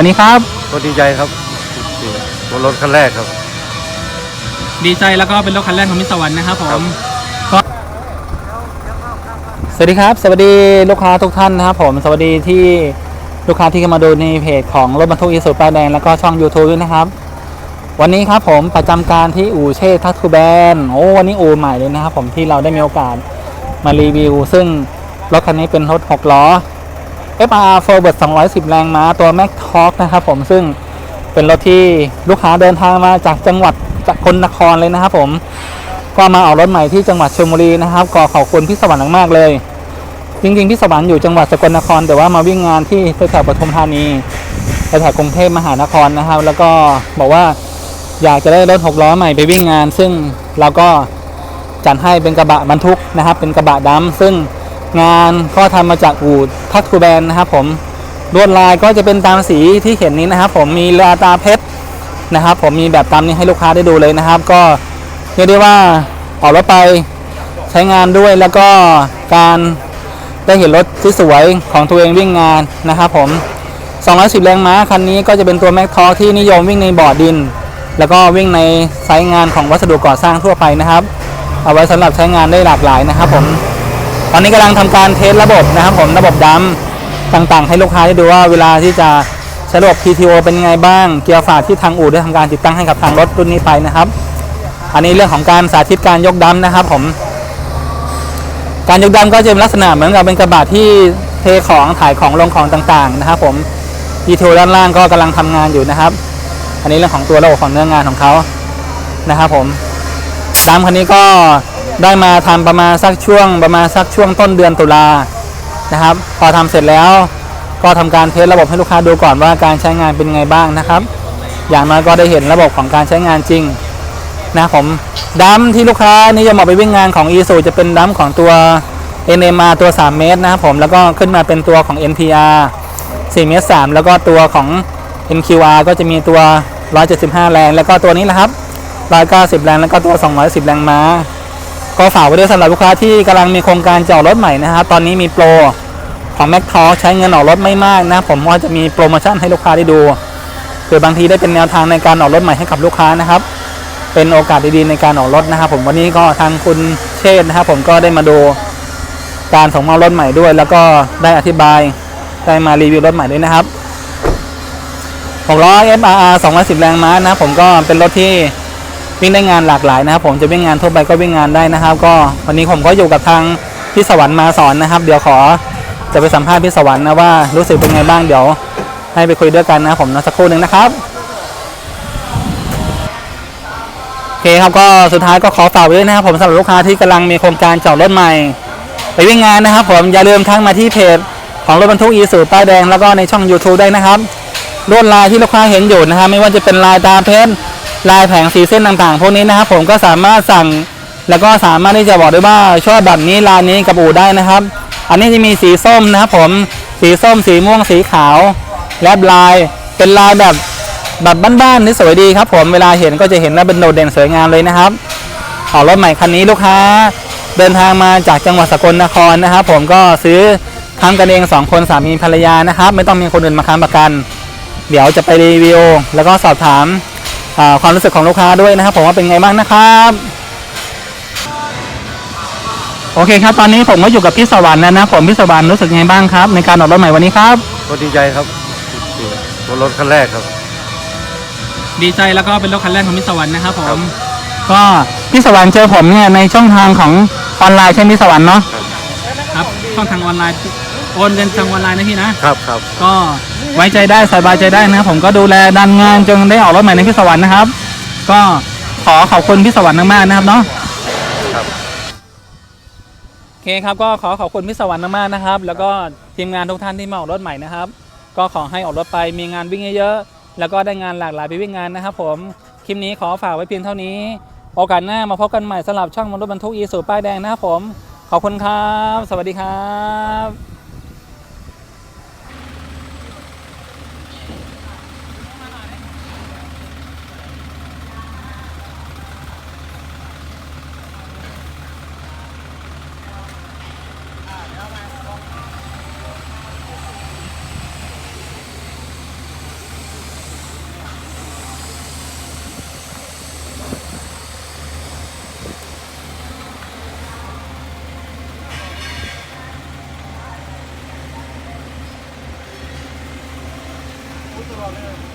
วันนี้ครับ ก็ดีใจครับที่ตัวรถคันแรกครับ ดีใจแล้วก็เป็นรถคันแรกของมิตรสวรรค์นะครับผครัมบก็สวัสดีครับ สวัสดีลูกค้าทุกท่านนะครับผมสวัสดีที่ลูกค้าที่เข้ามาดูในเพจของรถบรรทุกอีสุป้ายแดงแล้วก็ช่อง YouTube ด้วยนะครับ วันนี้ครับผมประจำการที่อู่เช่ทัตทูแบนโอ้วันนี้อู่ใหม่เลยนะครับผมที่เราได้มีโอกาสมารีวิว ซึ่งรถคันนี้เป็นรถ6ล้อ FR Forward 210 แรงม้าตัว Mac Talk นะครับผมซึ่งเป็นรถที่ลูกค้าเดินทางมาจากจังหวัดจากคนนครเลยนะครับผมก็มาออกรถใหม่ที่จังหวัดชลบุรีนะครับก็ขอบคุณพี่สวรรค์มากๆเลย จริงๆพี่สวรรค์อยู่จังหวัดสกลนคร แต่ว่ามาวิ่งงานที่แถวปทุมธานีแถวกรุงเทพมหานครนะครับ แล้วก็บอกว่าอยากจะได้รถหกล้อใหม่ไปวิ่งงาน ซึ่งเราก็จัดให้เป็นกระบะบรรทุกนะครับ เป็นกระบะดำซึ่ง งานก็ทำมาจากอู่ทักทูแบนนะครับผมลวดลายก็จะเป็นตามสีที่เห็นนี้นะครับ ผมมีลาตาเพชรนะครับ ผมมีแบบตามนี้ให้ลูกค้าได้ดูเลยนะครับ ก็เรียกได้ว่าออกรถไปใช้งานด้วยแล้วก็การได้เห็นรถที่สวยของตัวเองวิ่งงานนะครับผม 210 แรงม้าคันนี้ก็จะเป็นตัวแม็กทอที่นิยมวิ่งในบ่อดิน แล้วก็วิ่งในไซต์งานของวัสดุก่อสร้างทั่วไปนะครับ เอาไว้สำหรับใช้งานได้หลากหลายนะครับผม ตอนนี้กำลังทำการเทสระบบนะครับผมระบบดำต่างๆ ให้ลูกค้าได้ดูว่าเวลาที่จะใช้ระบบ PTO เป็นยังไงบ้าง เกียร์ฝาที่ทางอู่ได้ทำการติดตั้งให้กับทางรถรุ่นนี้ไปนะครับ อันนี้เรื่องของการสาธิตการยกดำนะครับผม การยกดำก็จะเป็นลักษณะเหมือนกับเป็นกระบะที่เทของถ่ายของลงของต่างๆนะครับ ผม PTO ด้านล่างก็กำลังทำงานอยู่นะครับ อันนี้เรื่องของตัวระบบของเนื้องานของเขานะครับ ผมดำคันนี้ก็ ได้มาทำประมาณสักช่วงประมาณสักช่วงต้นเดือนตุลานะครับ พอทำเสร็จแล้วก็ทำการเทสระบบให้ลูกค้าดูก่อนว่าการใช้งานเป็นไงบ้างนะครับ อย่างน้อยก็ได้เห็นระบบของการใช้งานจริงนะผมดัมที่ลูกค้านิยมเอาไปวิ่งงานของ e s u จะเป็นดัมของตัว NMR ตัว 3 เมตรนะครับผมแล้วก็ขึ้นมาเป็นตัวของ NPR 4 เมตร 3 แล้วก็ตัวของ NQR ก็จะมีตัว 175 แรง แล้วก็ตัวนี้แหละครับ 190 แรง แล้วก็ตัว 210 แรงม้า ก็ฝากไว้ด้วยสำหรับลูกค้าที่กำลังมีโครงการจออกรถใหม่นะครับตอนนี้มีโปรของ Mac t a l k ใช้เงินออกรถไม่มากนะ ผมว่าจะมีโปรโมชั่นให้ลูกค้าได้ดูเผื่อบางทีได้เป็นแนวทางในการออกรถใหม่ให้กับลูกค้านะครับ เป็นโอกาสดีๆในการออกรถนะครับผมวันนี้ก็ทางคุณเชษฐ์นะครับผมก็ได้มาดูการส่งมอบรถใหม่ด้วย แล้วก็ได้อธิบายได้มารีวิวรถใหม่ด้วยนะครับ600 FRR 210 แรงม้านะผมก็เป็นรถที่ วิ่งได้งานหลากหลายนะครับ ผมจะวิ่งงานทั่วไปก็วิ่งงานได้นะครับ ก็วันนี้ผมก็อยู่กับทางพี่สวรรค์มาสอนนะครับ เดี๋ยวขอจะไปสัมภาษณ์พี่สวรรค์นะว่ารู้สึกเป็นไงบ้างเดี๋ยว ให้ไปคุยด้วยกันนะผมนะสักครู่หนึ่งนะครับโอเคครับก็สุดท้ายก็ขอฝากไว้ด้วยนะครับผมสำหรับลูกค้าที่กำลังมีโครงการจอดรถใหม่ ไปวิ่งงานนะครับ ผมอย่าลืมทักมาที่เพจของรถบรรทุกอีสูป้ายแดงแล้วก็ในช่อง YouTube ได้นะครับลวดลายที่ลูกค้าเห็นอยู่นะครับ ไม่ว่าจะเป็นลายตาเพชร ลายแผงสีเส้นต่างๆ พวกนี้นะครับผมก็สามารถสั่งแล้วก็สามารถที่จะบอกได้ว่าชอบแบบนี้ลายนี้กับอู่ได้นะครับ อันนี้จะมีสีส้มนะครับผมสีส้มสีม่วงสีขาว และลายเป็นลายแบบแบบบ้านๆที่สวยดีครับ ผมเวลาเห็นก็จะเห็นว่าเป็นโดดเด่นสวยงามเลยนะครับออรถใหม่คันนี้ลูกค้า เดินทางมาจากจังหวัดสกลนครนะครับ ผมก็ซื้อทำกันเองสองคนสามีภรรยานะครับ ไม่ต้องมีคนอื่นมาค้ำประกัน เดี๋ยวจะไปรีวิวแล้วก็สอบถาม ความรู้สึกของลูกค้าด้วยนะครับผมว่าเป็นไงบ้างนะครับโอเคครับตอนนี้ผมก็อยู่กับพี่สวรรค์แล้วนะผมพี่สวรรค์รู้สึกไงบ้างครับ ในการออกรถใหม่วันนี้ครับก็ดีใจครับที่ตัวรถคันแรกครับ ดีใจแล้วก็เป็นรถคันแรกของพี่สวรรค์นะครับผครัมบก็พี่สวรรค์เจอผมเนี่ยในช่องทางของออนไลน์ใช่ไหมพี่สวรรค์เนาะครับช่องทางออนไลน์ โอนเงินทางออนไลน์นะพี่นะ ครับครับ ก็ไว้ใจได้สบายใจได้นะครับผมก็ดูแลดันงานจนได้ออกรถใหม่ในพี่สวรรค์นะครับ ก็ขอขอบคุณพี่สวรรค์มากๆนะครับเนาะครับโอเคครับก็ขอขอบคุณพี่สวรรค์มากๆนะครับ แล้วก็ทีมงานทุกท่านที่มาออกรถใหม่นะครับ ก็ขอให้ออกรถไปมีงานวิ่งเยอะๆแล้วก็ได้งานหลากหลายไปวิ่งงานนะครับ ผมคลิปนี้ขอฝากไว้เพียงเท่านี้โอกาสหน้ามาพบกันใหม่สำหรับช่องมนุษย์บรรทุกอีสูป้ายแดงนะครับผม ขอบคุณครับ สวัสดีครับ ต